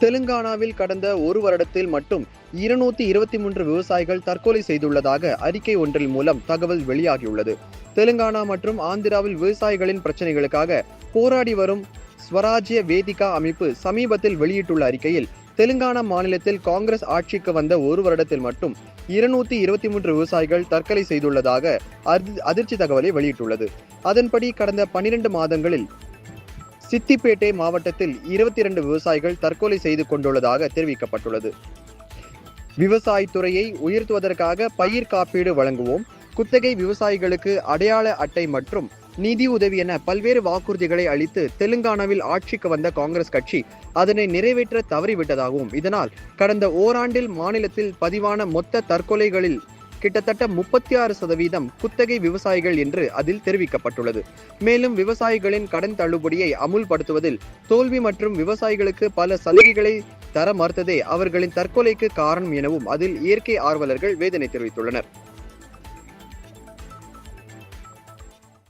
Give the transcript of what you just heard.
தெலுங்கானாவில் கடந்த ஒரு வருடத்தில் மட்டும் இருநூத்தி இருபத்தி மூன்று விவசாயிகள் தற்கொலை செய்துள்ளதாக அறிக்கை ஒன்றில் மூலம் தகவல் வெளியாகியுள்ளது. தெலுங்கானா மற்றும் ஆந்திராவில் விவசாயிகளின் பிரச்சனைகளுக்காக போராடி வரும் ஸ்வராஜ்ய வேதிகா அமைப்பு சமீபத்தில் வெளியிட்டுள்ள அறிக்கையில் தெலுங்கானா மாநிலத்தில் காங்கிரஸ் ஆட்சிக்கு வந்த ஒரு வருடத்தில் மட்டும் இருநூத்தி இருபத்தி மூன்று விவசாயிகள் தற்கொலை செய்துள்ளதாக அதிர்ச்சி தகவலை வெளியிட்டுள்ளது. அதன்படி கடந்த பனிரெண்டு மாதங்களில் சித்திப்பேட்டை மாவட்டத்தில் இருபத்தி இரண்டு விவசாயிகள் தற்கொலை செய்து கொண்டுள்ளதாக தெரிவிக்கப்பட்டுள்ளது. விவசாயத்துறையை உயர்த்துவதற்காக பயிர் காப்பீடு வழங்குவோம். குத்தகை விவசாயிகளுக்கு அடையாள அட்டை மற்றும் நிதி உதவி என பல்வேறு வாக்குறுதிகளை அளித்து தெலுங்கானாவில் ஆட்சிக்கு வந்த காங்கிரஸ் கட்சி அதனை நிறைவேற்ற தவறிவிட்டதாகவும் இதனால் கடந்த ஓராண்டில் மாநிலத்தில் பதிவான மொத்த தற்கொலைகளில் கிட்டத்தட்ட முப்பத்தி ஆறு சதவீதம் குத்தகை விவசாயிகள் என்று அதில் தெரிவிக்கப்பட்டுள்ளது. மேலும் விவசாயிகளின் கடன் தள்ளுபடியை அமுல்படுத்துவதில் தோல்வி மற்றும் விவசாயிகளுக்கு பல சலுகைகளை தர மறுத்ததே அவர்களின் தற்கொலைக்கு காரணம் எனவும் அதில் இயற்கை ஆர்வலர்கள் வேதனை தெரிவித்துள்ளனர்.